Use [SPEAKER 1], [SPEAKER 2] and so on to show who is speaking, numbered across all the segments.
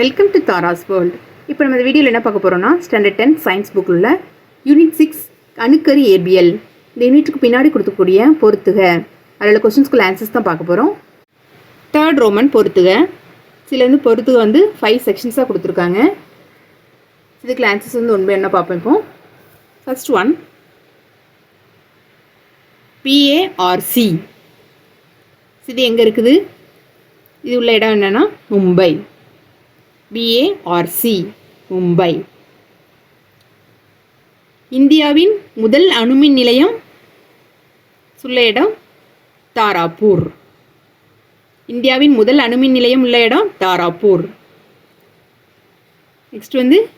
[SPEAKER 1] Welcome to Tara's world இப்போ நம்ம இந்த வீடியோவில் என்ன பார்க்க போகிறோம்னா ஸ்டாண்டர்ட் டென் சயின்ஸ் புக்கில் உள்ள யூனிட் சிக்ஸ் அணுக்கரு ஏபிஎல் இந்த யூனிட்டுக்கு பின்னாடி கொடுக்கக்கூடிய பொறுத்துக. அதில் கொஸ்டின்ஸ்குள்ள ஆன்சர்ஸ் தான் பார்க்க போகிறோம் தேர்ட் ரோமன் பொறுத்துக. சில வந்து பொறுத்துக வந்து ஃபைவ் செக்ஷன்ஸாக கொடுத்துருக்காங்க. இதுக்குள்ள ஆன்சர்ஸ் வந்து ஒன்று என்ன பார்ப்போம் இப்போ. ஃபஸ்ட் ஒன் பிஏஆர்சி இது எங்கே இருக்குது? இது உள்ள இடம் என்னென்னா மும்பை. பிஏஆர்சி மும்பை. இந்தியாவின் முதல் அணுமின் நிலையம் உள்ள இடம் தாராப்பூர். இந்தியாவின் முதல் அணுமின் நிலையம் உள்ள இடம் தாராப்பூர். நெக்ஸ்ட் வந்து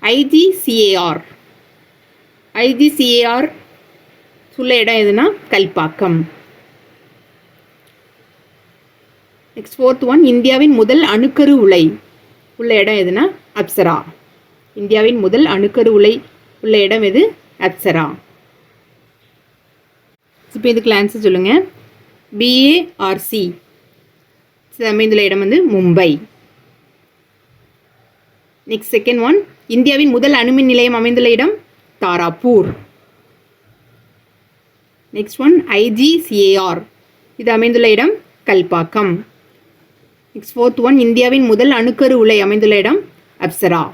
[SPEAKER 1] ஐஜிசிஏஆர் ஐஜிசிஏஆர் உள்ள இடம் எதுனா கல்பாக்கம். நெக்ஸ்ட் ஃபோர்த் ஒன் இந்தியாவின் முதல் அணுக்கரு உலை. உள்ள இடம் எதுனா அப்சரா. இந்தியாவின் முதல் அணுக்கரு உலை உள்ள இடம் எது? அப்சரா. இப்போ இதுக்கு ஆன்சர் சொல்லுங்கள் பிஏஆர்சி அமைந்துள்ள இடம் வந்து மும்பை. நெக்ஸ்ட் செகண்ட் ஒன் இந்தியாவின் முதல் அணுமின் நிலையம் அமைந்துள்ள இடம் தாராப்பூர். நெக்ஸ்ட் ஒன் ஐஜிசிஏஆர் இது அமைந்துள்ள இடம் கல்பாக்கம். நெக்ஸ்ட் ஃபோர்த் ஒன் இந்தியாவின் முதல் அணுக்கரு உலை அமைந்துள்ள இடம் Apsara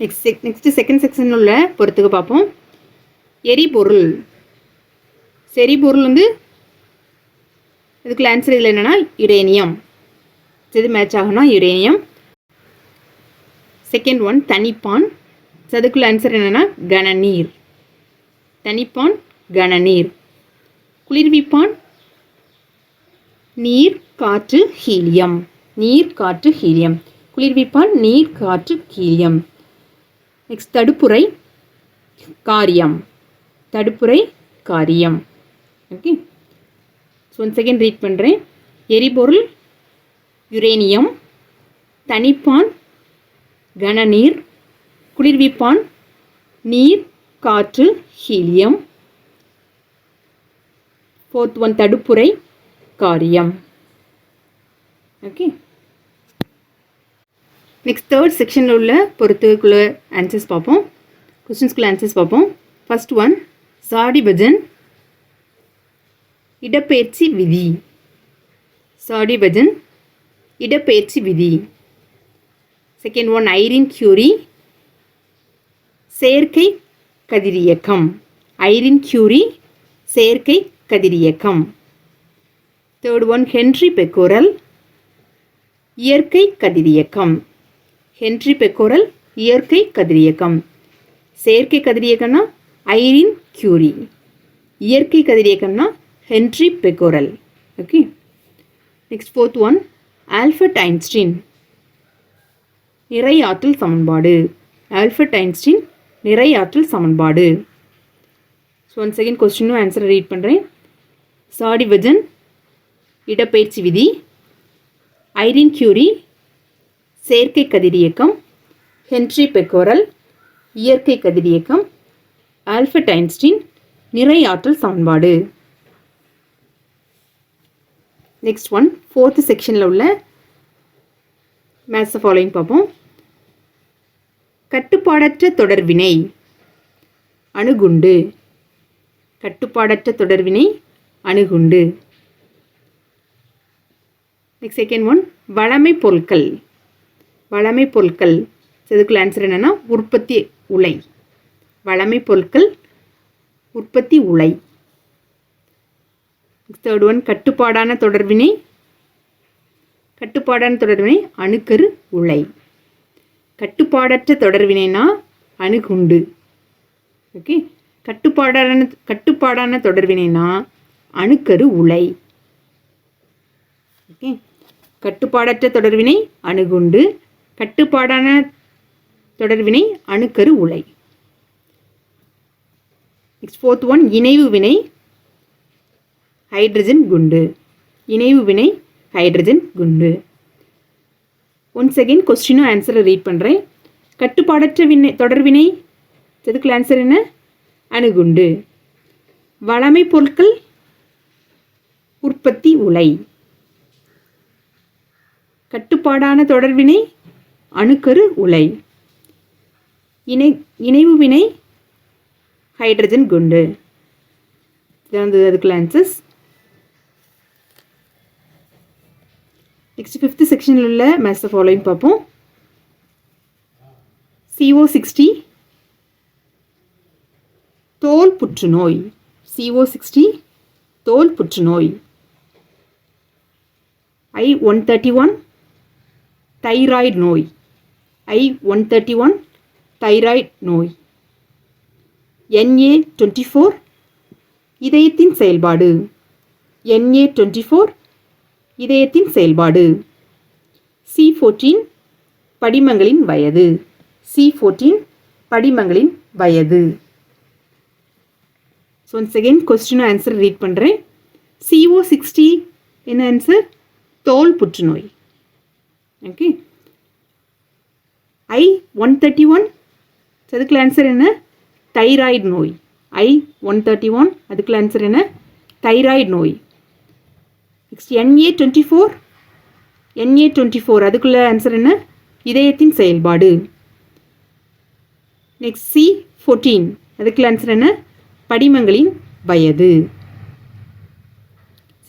[SPEAKER 1] next check next second section உள்ள பொறுத்துக்கு பார்ப்போம். எரிபொருள். எரிபொருள் வந்து இதுக்குள்ள ஆன்சர் இதில் என்னென்னா யுரேனியம் எது மேட்ச் ஆகுனா யுரேனியம் செகண்ட் ஒன் தனிப்பான். அதுக்குள்ள ஆன்சர் என்னென்னா கனநீர். தனிப்பான் கனநீர். குளிர்விப்பான் நீர் காற்று ஹீலியம். நீர் காற்று ஹீலியம். குளிர்விப்பான் நீர் காற்று ஹீலியம். நெக்ஸ்ட் தடுப்புரை காரியம். தடுப்புரை காரியம். Okay so one second read பண்ணுறேன் எரிபொருள் யுரேனியம். தனிப்பான் கனநீர். குளிர்விப்பான் நீர் காற்று ஹீலியம். ஃபோர்த் ஒன் தடுப்புரை காரியம். ஓகே நெக்ஸ்ட் தேர்ட் செக்ஷனில் உள்ள பொறுத்துக்குள்ள ஆன்சர்ஸ் பார்ப்போம். கொஸ்டின்ஸ்குள்ள ஆன்சர்ஸ் பார்ப்போம். ஃபர்ஸ்ட் ஒன் சாடி பஜன் இடப்பெயர்ச்சி விதி. சாடி பஜன் இடப்பெயர்ச்சி விதி. செகண்ட் ஒன் ஐரின் கியூரி செயற்கை கதிரியக்கம். ஐரின் கியூரி செயற்கை கதிரியக்கம். தேர்ட் ஒன் ஹென்ரி பெக்கோரல் இயற்கை கதிரியக்கம். ஹென்ரி பெக்கோரல் இயற்கை கதிரியக்கம். செயற்கை கதிரியக்கம்னா ஐரின் கியூரி. இயற்கை கதிரியக்கம்னா Henri Becquerel okay next fourth one Albert Einstein நிறை ஆற்றல் சமன்பாடு. ஆல்ஃபர்ட் ஐன்ஸ்டீன் நிறை ஆற்றல் சமன்பாடு. ஸோ ஒன் செகண்ட் கொஸ்டினும் ஆன்சரை ரீட் பண்ணுறேன் சாடி விஜன் இடப்பெயர்ச்சி விதி ஐரின் கியூரி செயற்கை கதிரியக்கம் ஹென்ரி பெக்கோரல் இயற்கை கதிரியக்கம் ஆல்ஃபர்ட் ஐன்ஸ்டீன் நிறை ஆற்றல் சமன்பாடு. நெக்ஸ்ட் ஒன் ஃபோர்த்து செக்ஷனில் உள்ள மேத்ஸ் ஃபாலோயிங் பார்ப்போம். கட்டுப்பாடற்ற தொடர்வினை அணுகுண்டு. கட்டுப்பாடற்ற தொடர்வினை அணுகுண்டு. நெக்ஸ்ட் செகண்ட் ஒன் வளமை பொருட்கள். வளமை பொருட்கள். இதுக்குள்ள ஆன்சர் என்னென்னா உற்பத்தி உலை. வளமை பொருட்கள் உற்பத்தி உலை. தேர்ட் ஒன் கட்டுப்பாடான தொடர்பினை. கட்டுப்பாடான தொடர்பினை அணுக்கரு உலை. கட்டுப்பாடற்ற தொடர்வினைனா அணுகுண்டு. ஓகே கட்டுப்பாடான கட்டுப்பாடான தொடர்வினைனா அணுக்கரு உலை. ஓகே. கட்டுப்பாடற்ற தொடர்வினை அணுகுண்டு. கட்டுப்பாடான தொடர்வினை அணுக்கரு உலை. நெக்ஸ்ட் ஃபோர்த் ஒன் இணைவு வினை ஹைட்ரஜன் குண்டு. இணைவு வினை ஹைட்ரஜன் குண்டு. ஒன் செகண்ட் கொஸ்டினும் ஆன்சரை ரீட் பண்ணுறேன் கட்டுப்பாடற்ற வினை தொடர்வினை எதுக்குள்ள ஆன்சர் என்ன? அணுகுண்டு. வளமை பொருட்கள் உற்பத்தி உலை. கட்டுப்பாடான தொடர்வினை அணுக்கரு உலை. இணை இணைவு வினை ஹைட்ரஜன் குண்டு. இதான் வந்து அதுக்குள்ள ஆன்சர்ஸ் நெக்ஸ்ட் ஃபிஃப்த் செக்ஷனில் உள்ள மேத்ஸ் ஃபாலோயிங் பார்ப்போம். சிஓ சிக்ஸ்டி தோல் புற்றுநோய். சிஓ சிக்ஸ்டி தோல் புற்றுநோய். I one thirty one thyroid நோய். I one thirty one thyroid நோய். என்ஏ டுவெண்ட்டி ஃபோர் இதயத்தின் செயல்பாடு. என்ஏ டுவெண்ட்டி ஃபோர் இதயத்தின் செயல்பாடு. சி ஃபோர்டீன் படிமங்களின் வயது. சி ஃபோர்டீன் படிமங்களின் வயது. So one second question answer read பண்ணுறேன் சிஓ சிக்ஸ்டி என்ன ஆன்சர் தோல் புற்றுநோய். Okay I one thirty one அதுக்குள்ள ஆன்சர் என்ன? தைராய்டு நோய். ஐ ஒன் தேர்ட்டி ஒன் அதுக்குள்ள ஆன்சர் என்ன? தைராய்டு நோய். Next NA twenty four NA twenty four அதுக்குள்ள ஆன்சர் என்ன? இதயத்தின் செயல்பாடு. நெக்ஸ்ட் சி ஃபோர்டீன் அதுக்குள்ள ஆன்சர் என்ன? படிமங்களின் வயது.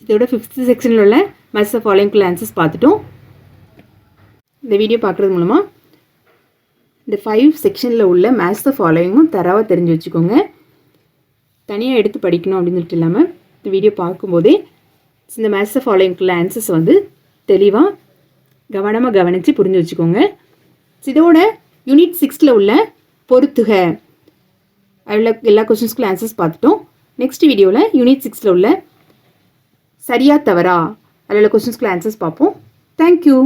[SPEAKER 1] இதோட ஃபிஃப்த் செக்ஷனில் உள்ள மஸ் ஃபாலோயிங்குள்ள ஆன்சர்ஸ் பார்த்துட்டோம். இந்த வீடியோ பார்க்குறது மூலமாக இந்த ஃபைவ் செக்ஷனில் உள்ள மேத்ஸ் த ஃபாலோயிங்கும் தரவாக தெரிஞ்சு வச்சுக்கோங்க. தனியாக எடுத்து படிக்கணும் அப்படின்னு சொல்லிட்டு இல்லாமல் இந்த வீடியோ பார்க்கும்போதே இந்த மேத்ஸ் த ஃபாலோயிங்குள்ள ஆன்சர்ஸ் வந்து தெளிவாக கவனமாக கவனித்து புரிஞ்சு வச்சுக்கோங்க. இதோட யூனிட் சிக்ஸில் உள்ள பொறுத்துக. அதில் எல்லா கொஸ்டின்ஸ்க்குள்ள ஆன்சர்ஸ் பார்த்துட்டோம். நெக்ஸ்ட் வீடியோவில் யூனிட் சிக்ஸில் உள்ள சரியா தவறா அதில் உள்ள கொஸ்டின்ஸ்க்குள்ள ஆன்சர்ஸ் பார்ப்போம். தேங்க்யூ